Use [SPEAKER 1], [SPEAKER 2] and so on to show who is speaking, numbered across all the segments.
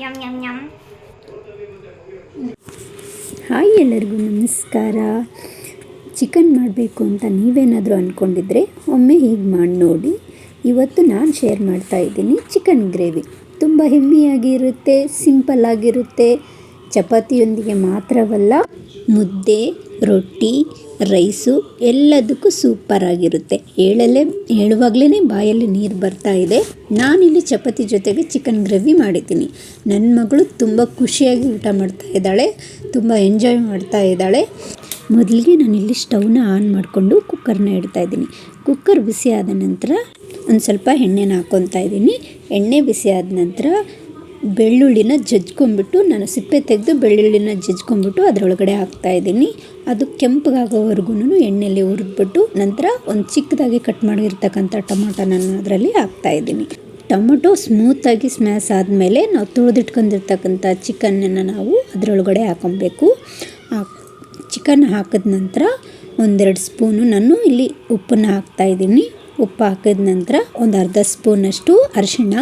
[SPEAKER 1] Yum, M M
[SPEAKER 2] hi ಎಲ್ಲರಿಗೂ ನಮಸ್ಕಾರ. Chicken ಮಾಡಬೇಕು ಅಂತ ನೀವೇನಾದರೂ ಅಂದ್ಕೊಂಡಿದ್ರೆ ಒಮ್ಮೆ ಹೀಗೆ ಮಾಡಿ ನೋಡಿ. ಇವತ್ತು ನಾನು ಶೇರ್ ಮಾಡ್ತಾ ಇದ್ದೀನಿ ಚಿಕನ್ ಗ್ರೇವಿ. ತುಂಬ ಹೆಮ್ಮಿಯಾಗಿರುತ್ತೆ ಸಿಂಪಲ್ ಆಗಿರುತ್ತೆ. ಚಪಾತಿಯೊಂದಿಗೆ ಮಾತ್ರವಲ್ಲ ಮುದ್ದೆ, ರೊಟ್ಟಿ, ರೈಸು ಎಲ್ಲದಕ್ಕೂ ಸೂಪರ್ ಆಗಿರುತ್ತೆ. ಹೇಳಲೇ ಹೇಳುವಾಗ್ಲೇ ಬಾಯಲ್ಲಿ ನೀರು ಬರ್ತಾ ಇದೆ. ನಾನಿಲ್ಲಿ ಚಪಾತಿ ಜೊತೆಗೆ ಚಿಕನ್ ಗ್ರೇವಿ ಮಾಡಿದ್ದೀನಿ. ನನ್ನ ಮಗಳು ತುಂಬ ಖುಷಿಯಾಗಿ ಊಟ ಮಾಡ್ತಾ ಇದ್ದಾಳೆ, ತುಂಬ ಎಂಜಾಯ್ ಮಾಡ್ತಾ ಇದ್ದಾಳೆ. ಮೊದಲಿಗೆ ನಾನಿಲ್ಲಿ ಸ್ಟವ್ನ ಆನ್ ಮಾಡಿಕೊಂಡು ಕುಕ್ಕರ್ನ ಇಡ್ತಾ ಇದ್ದೀನಿ. ಕುಕ್ಕರ್ ಬಿಸಿ ಆದ ನಂತರ ಒಂದು ಸ್ವಲ್ಪ ಎಣ್ಣೆನ ಹಾಕ್ಕೊತಾ ಇದ್ದೀನಿ. ಎಣ್ಣೆ ಬಿಸಿ ಆದ ನಂತರ ಬೆಳ್ಳುಳ್ಳಿನ ಜಜ್ಕೊಂಬಿಟ್ಟು ನಾನು ಸಿಪ್ಪೆ ತೆಗೆದು ಬೆಳ್ಳುಳ್ಳಿನ ಜಜ್ಕೊಂಬಿಟ್ಟು ಅದರೊಳಗಡೆ ಹಾಕ್ತಾ ಇದ್ದೀನಿ. ಅದು ಕೆಂಪಗಾಗೋವರೆಗೂ ಎಣ್ಣೆಯಲ್ಲಿ ಹುರಿದ್ಬಿಟ್ಟು ನಂತರ ಒಂದು ಚಿಕ್ಕದಾಗಿ ಕಟ್ ಮಾಡಿರ್ತಕ್ಕಂಥ ಟೊಮೊಟೊ ನಾನು ಅದರಲ್ಲಿ ಹಾಕ್ತಾ ಇದ್ದೀನಿ. ಟೊಮೊಟೊ ಸ್ಮೂತಾಗಿ ಸ್ಮ್ಯಾಶ್ ಆದಮೇಲೆ ನಾವು ತುಳಿದಿಟ್ಕೊಂಡಿರ್ತಕ್ಕಂಥ ಚಿಕನನ್ನು ನಾವು ಅದರೊಳಗಡೆ ಹಾಕೊಬೇಕು. ಚಿಕನ್ ಹಾಕಿದ ನಂತರ ಒಂದೆರಡು ಸ್ಪೂನು ನಾನು ಇಲ್ಲಿ ಉಪ್ಪನ್ನು ಹಾಕ್ತಾ ಇದ್ದೀನಿ. ಉಪ್ಪು ಹಾಕಿದ ನಂತರ ಒಂದು ಅರ್ಧ ಸ್ಪೂನಷ್ಟು ಅರಿಶಿಣ,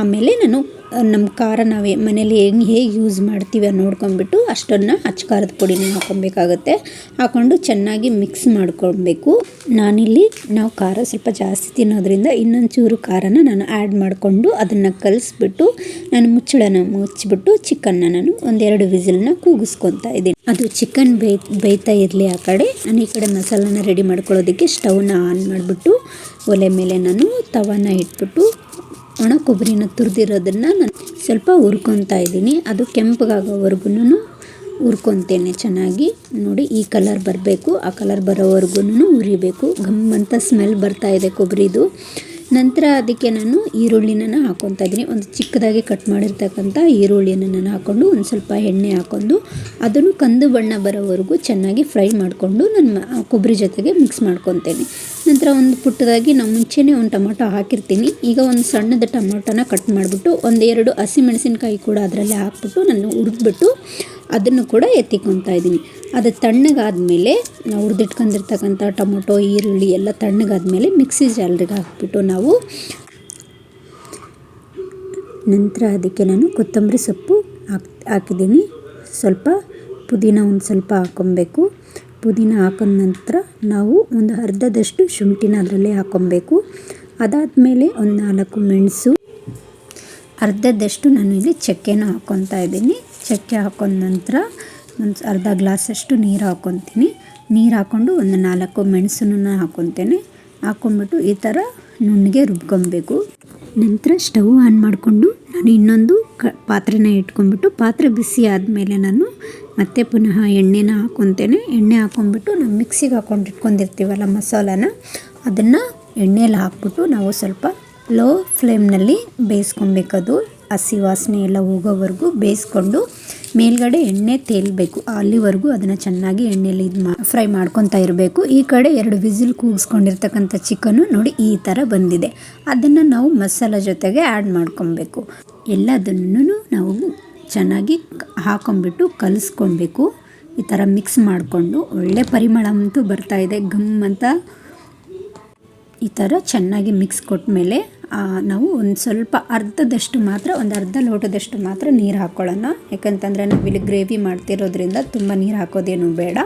[SPEAKER 2] ಆಮೇಲೆ ನಾನು ನಮ್ಮ ಖಾರ ನಾವು ಮನೇಲಿ ಹೆಂಗೆ ಹೇಗೆ ಯೂಸ್ ಮಾಡ್ತೀವಿ ನೋಡ್ಕೊಂಬಿಟ್ಟು ಅಷ್ಟನ್ನು ಅಚ್ಚ ಖಾರದ ಪುಡಿನ ಹಾಕೊಬೇಕಾಗತ್ತೆ ಹಾಕ್ಕೊಂಡು ಚೆನ್ನಾಗಿ ಮಿಕ್ಸ್ ಮಾಡ್ಕೊಳ್ಬೇಕು. ನಾನಿಲ್ಲಿ ನಾವು ಖಾರ ಸ್ವಲ್ಪ ಜಾಸ್ತಿ ತಿನ್ನೋದ್ರಿಂದ ಇನ್ನೊಂದು ಚೂರು ಖಾರನ ನಾನು ಆ್ಯಡ್ ಮಾಡಿಕೊಂಡು ಅದನ್ನು ಕಲಿಸ್ಬಿಟ್ಟು ನಾನು ಮುಚ್ಚಳನ ಮುಚ್ಚಿಬಿಟ್ಟು ಚಿಕನ್ನ ನಾನು ಒಂದೆರಡು ವಿಸಿಲ್ನ ಕೂಗಿಸ್ಕೊತಾ ಇದ್ದೀನಿ. ಅದು ಚಿಕನ್ ಬೇಯ್, ಬೇಯ್ತಾ ಇರಲಿ ಆ ಕಡೆ. ನಾನು ಈ ಕಡೆ ಮಸಾಲಾನ ರೆಡಿ ಮಾಡ್ಕೊಳ್ಳೋದಕ್ಕೆ ಸ್ಟವ್ನ ಆನ್ ಮಾಡಿಬಿಟ್ಟು, ಒಲೆ ಮೇಲೆ ನಾನು ತವಾನ ಇಟ್ಬಿಟ್ಟು ಒಣ ಕೊಬ್ಬರಿನ ತುರಿದಿರೋದನ್ನು ನಾನು ಸ್ವಲ್ಪ ಹುರ್ಕೊತಾ ಇದ್ದೀನಿ. ಅದು ಕೆಂಪಗಾಗೋವರೆಗೂ ಹುರ್ಕೊತೇನೆ ಚೆನ್ನಾಗಿ. ನೋಡಿ, ಈ ಕಲರ್ ಬರಬೇಕು. ಆ ಕಲರ್ ಬರೋವರೆಗೂ ಹುರಿಬೇಕು. ಘಮ್ ಅಂತ ಸ್ಮೆಲ್ ಬರ್ತಾ ಇದೆ ಕೊಬ್ಬರಿದು. ನಂತರ ಅದಕ್ಕೆ ನಾನು ಈರುಳ್ಳಿನ ಹಾಕೊತಾ ಇದ್ದೀನಿ. ಒಂದು ಚಿಕ್ಕದಾಗಿ ಕಟ್ ಮಾಡಿರ್ತಕ್ಕಂಥ ಈರುಳ್ಳಿಯನ್ನು ನಾನು ಹಾಕ್ಕೊಂಡು ಒಂದು ಸ್ವಲ್ಪ ಎಣ್ಣೆ ಹಾಕ್ಕೊಂಡು ಅದನ್ನು ಕಂದು ಬಣ್ಣ ಬರೋವರೆಗೂ ಚೆನ್ನಾಗಿ ಫ್ರೈ ಮಾಡಿಕೊಂಡು ನಾನು ಕೊಬ್ಬರಿ ಜೊತೆಗೆ ಮಿಕ್ಸ್ ಮಾಡ್ಕೊತೇನೆ ನಂತರ ಒಂದು ಪುಟ್ಟದಾಗಿ ನಾವು ಮುಂಚೆನೇ ಒಂದು ಟೊಮೊಟೊ ಹಾಕಿರ್ತೀನಿ. ಈಗ ಒಂದು ಸಣ್ಣದ ಟೊಮೊಟೊನ ಕಟ್ ಮಾಡಿಬಿಟ್ಟು ಒಂದೆರಡು ಹಸಿಮೆಣಸಿನ್ಕಾಯಿ ಕೂಡ ಅದರಲ್ಲಿ ಹಾಕ್ಬಿಟ್ಟು ನಾನು ಹುರಿದ್ಬಿಟ್ಟು ಅದನ್ನು ಕೂಡ ಎತ್ತಿಕೊತಾ ಇದ್ದೀನಿ. ಅದು ತಣ್ಣಗಾದ್ಮೇಲೆ ನಾವು ಹುರಿದಿಟ್ಕೊಂಡಿರ್ತಕ್ಕಂಥ ಟೊಮೊಟೊ, ಈರುಳ್ಳಿ ಎಲ್ಲ ತಣ್ಣಗಾದ್ಮೇಲೆ ಮಿಕ್ಸಿ ಜಾಲರಿಗೆ ಹಾಕ್ಬಿಟ್ಟು ನಾವು ನಂತರ ಅದಕ್ಕೆ ನಾನು ಕೊತ್ತಂಬರಿ ಸೊಪ್ಪು ಹಾಕ್, ಹಾಕಿದ್ದೀನಿ. ಸ್ವಲ್ಪ ಪುದೀನ ಒಂದು ಸ್ವಲ್ಪ ಹಾಕೊಬೇಕು ಪುದೀನ ಹಾಕಿದ ನಂತರ ನಾವು ಒಂದು ಅರ್ಧದಷ್ಟು ಶುಂಠಿನ ಅದರಲ್ಲಿ ಹಾಕೊಬೇಕು ಅದಾದಮೇಲೆ ಒಂದು ನಾಲ್ಕು ಮೆಣಸು. ಅರ್ಧದಷ್ಟು ನಾನು ಇಲ್ಲಿ ಚಕ್ಕೆನ ಹಾಕ್ಕೊತಾ ಇದ್ದೀನಿ. ಚಕ್ಕೆ ಹಾಕೊಂಡ ನಂತರ ಒಂದು ಅರ್ಧ ಗ್ಲಾಸಷ್ಟು ನೀರು ಹಾಕ್ಕೊತೀನಿ ನೀರು ಹಾಕ್ಕೊಂಡು ಒಂದು ನಾಲ್ಕು ಮೆಣಸನ್ನು ಹಾಕೊತೇನೆ. ಹಾಕ್ಕೊಂಬಿಟ್ಟು ಈ ಥರ ನುಣ್ಣಗೆ ರುಬ್ಕೊಬೇಕು. ನಂತರ ಸ್ಟವ್ ಆನ್ ಮಾಡಿಕೊಂಡು ನಾನು ಇನ್ನೊಂದು ಕ ಪಾತ್ರೆನ ಇಟ್ಕೊಂಡ್ಬಿಟ್ಟು ಪಾತ್ರೆ ಬಿಸಿ ಆದಮೇಲೆ ನಾನು ಮತ್ತೆ ಪುನಃ ಎಣ್ಣೆನ ಹಾಕ್ಕೊತೇನೆ ಎಣ್ಣೆ ಹಾಕ್ಕೊಂಬಿಟ್ಟು ನಾವು ಮಿಕ್ಸಿಗೆ ಹಾಕ್ಕೊಂಡು ಇಟ್ಕೊಂಡಿರ್ತೀವಲ್ಲ ಮಸಾಲಾನ, ಅದನ್ನು ಎಣ್ಣೆಯಲ್ಲಿ ಹಾಕ್ಬಿಟ್ಟು ನಾವು ಸ್ವಲ್ಪ ಲೋ ಫ್ಲೇಮ್ನಲ್ಲಿ ಬೇಯಿಸ್ಕೊಬೇಕದು. ಹಸಿ ವಾಸನೆ ಎಲ್ಲ ಹೋಗೋವರೆಗೂ ಬೇಯಿಸ್ಕೊಂಡು ಮೇಲ್ಗಡೆ ಎಣ್ಣೆ ತೇಲ್ಬೇಕು. ಅಲ್ಲಿವರೆಗೂ ಅದನ್ನು ಚೆನ್ನಾಗಿ ಎಣ್ಣೆಯಲ್ಲಿ ಇದು ಮಾ, ಫ್ರೈ ಮಾಡ್ಕೊತಾ ಇರಬೇಕು. ಈ ಕಡೆ ಎರಡು ವಿಸಿಲ್ ಕೂಗಿಸ್ಕೊಂಡಿರ್ತಕ್ಕಂಥ ಚಿಕನ್ನು ನೋಡಿ ಈ ಥರ ಬಂದಿದೆ. ಅದನ್ನು ನಾವು ಮಸಾಲ ಜೊತೆಗೆ ಆ್ಯಡ್ ಮಾಡ್ಕೊಬೇಕು. ಎಲ್ಲದನ್ನು ನಾವು ಚೆನ್ನಾಗಿ ಹಾಕೊಂಬಿಟ್ಟು ಕಲಿಸ್ಕೊಬೇಕು. ಈ ಥರ ಮಿಕ್ಸ್ ಮಾಡಿಕೊಂಡು ಒಳ್ಳೆ ಪರಿಮಳ ಅಂತೂ ಬರ್ತಾ ಇದೆ ಗಮ್ ಅಂತ. ಈ ಥರ ಚೆನ್ನಾಗಿ ಮಿಕ್ಸ್ ಕೊಟ್ಮೇಲೆ ನಾವು ಒಂದು ಸ್ವಲ್ಪ ಅರ್ಧದಷ್ಟು ಮಾತ್ರ, ಒಂದು ಅರ್ಧ ಲೋಟದಷ್ಟು ಮಾತ್ರ ನೀರು ಹಾಕ್ಕೊಳ್ಳೋಣ ಯಾಕಂತಂದರೆ ನಾವಿಲ್ಲಿ ಗ್ರೇವಿ ಮಾಡ್ತಿರೋದ್ರಿಂದ ತುಂಬ ನೀರು ಹಾಕೋದೇನು ಬೇಡ.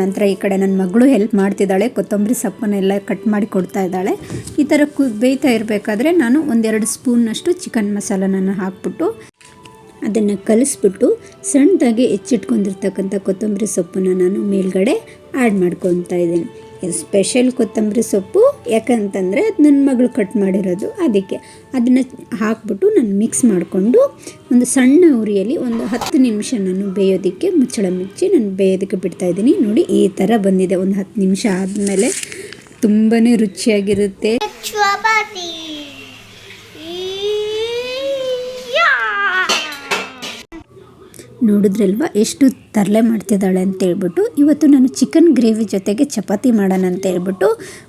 [SPEAKER 2] ನಂತರ ಈ ಕಡೆ ನನ್ನ ಮಗಳು ಹೆಲ್ಪ್ ಮಾಡ್ತಿದ್ದಾಳೆ, ಕೊತ್ತಂಬರಿ ಸೊಪ್ಪನ್ನೆಲ್ಲ ಕಟ್ ಮಾಡಿ ಕೊಡ್ತಾ ಇದ್ದಾಳೆ. ಈ ಥರ ಕು, ಬೇಯ್ತಾ ಇರಬೇಕಾದ್ರೆ ನಾನು ಒಂದೆರಡು ಸ್ಪೂನ್ನಷ್ಟು ಚಿಕನ್ ಮಸಾಲನ ಹಾಕ್ಬಿಟ್ಟು ಅದನ್ನು ಕಲಿಸ್ಬಿಟ್ಟು ಸಣ್ಣದಾಗಿ ಹೆಚ್ಚಿಟ್ಕೊಂಡಿರ್ತಕ್ಕಂಥ ಕೊತ್ತಂಬರಿ ಸೊಪ್ಪನ್ನು ನಾನು ಮೇಲ್ಗಡೆ ಆ್ಯಡ್ ಮಾಡ್ಕೊತಾ ಇದ್ದೀನಿ. ಸ್ಪೆಷಲ್ ಕೊತ್ತಂಬರಿ ಸೊಪ್ಪು, ಯಾಕಂತಂದರೆ ಅದು ನನ್ನ ಮಗಳು ಕಟ್ ಮಾಡಿರೋದು. ಅದಕ್ಕೆ ಅದನ್ನು ಹಾಕ್ಬಿಟ್ಟು ನಾನು ಮಿಕ್ಸ್ ಮಾಡಿಕೊಂಡು ಒಂದು ಸಣ್ಣ ಉರಿಯಲ್ಲಿ ಒಂದು ಹತ್ತು ನಿಮಿಷ ನಾನು ಬೇಯೋದಕ್ಕೆ ಮುಚ್ಚಳ ಮುಚ್ಚಿ ನಾನು ಬೇಯೋದಕ್ಕೆ ಬಿಡ್ತಾಯಿದ್ದೀನಿ ನೋಡಿ ಈ ಥರ ಬಂದಿದೆ. ಒಂದು ಹತ್ತು ನಿಮಿಷ ಆದಮೇಲೆ ತುಂಬಾ ರುಚಿಯಾಗಿರುತ್ತೆ. ನೋಡಿದ್ರಲ್ವ? ಎಷ್ಟು ತರಲೆ ಮಾಡ್ತಿದ್ದಾಳೆ ಅಂತ ಹೇಳ್ಬಿಟ್ಟು, ಇವತ್ತು ನಾನು ಚಿಕನ್ ಗ್ರೇವಿ ಜೊತೆಗೆ ಚಪಾತಿ ಮಾಡೋಣ ಅಂತ ಹೇಳ್ಬಿಟ್ಟು,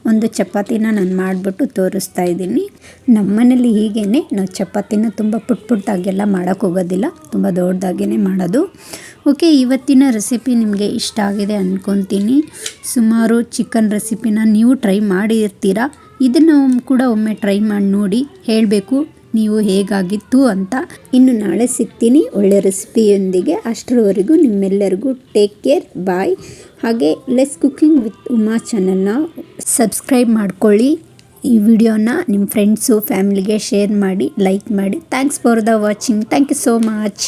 [SPEAKER 2] ಒಂದು ಚಪಾತಿನ ನಾನು ಮಾಡಿಬಿಟ್ಟು ತೋರಿಸ್ತಾ ಇದ್ದೀನಿ. ನಮ್ಮನೇಲಿ ಹೀಗೇ ನಾವು ಚಪಾತಿನ ತುಂಬ ಪುಟ್ ಪುಟ್ಟಾಗೆಲ್ಲ ಮಾಡೋಕ್ಕೆ ಹೋಗೋದಿಲ್ಲ, ತುಂಬ ದೊಡ್ಡದಾಗೇ ಮಾಡೋದು. ಓಕೆ, ಇವತ್ತಿನ ರೆಸಿಪಿ ನಿಮಗೆ ಇಷ್ಟ ಆಗಿದೆ ಅಂದ್ಕೊತೀನಿ ಸುಮಾರು ಚಿಕನ್ ರೆಸಿಪಿನ ನೀವು ಟ್ರೈ ಮಾಡಿರ್ತೀರಾ? ಇದನ್ನು ಕೂಡ ಒಮ್ಮೆ ಟ್ರೈ ಮಾಡಿ ನೋಡಿ, ಹೇಳಬೇಕು. ನೀವು ಹೇಗಾಗಿತ್ತು ಅಂತ ಇನ್ನು ನಾಳೆ ಸಿಗ್ತೀನಿ. ಒಳ್ಳೆ ರೆಸಿಪಿಯೊಂದಿಗೆ ಅಷ್ಟರವರೆಗೂ ನಿಮ್ಮೆಲ್ಲರಿಗೂ ಟೇಕ್ ಕೇರ್ ಬಾಯ್ ಹಾಗೆ ಲೆಸ್ ಕುಕ್ಕಿಂಗ್ ವಿತ್ ಉಮಾ ಚಾನಲ್ನ ಸಬ್ಸ್ಕ್ರೈಬ್ ಮಾಡ್ಕೊಳ್ಳಿ. ಈ ವಿಡಿಯೋನ ನಿಮ್ಮ ಫ್ರೆಂಡ್ಸು ಫ್ಯಾಮಿಲಿಗೆ ಶೇರ್ ಮಾಡಿ ಲೈಕ್ ಮಾಡಿ. Thanks for the watching thank you so much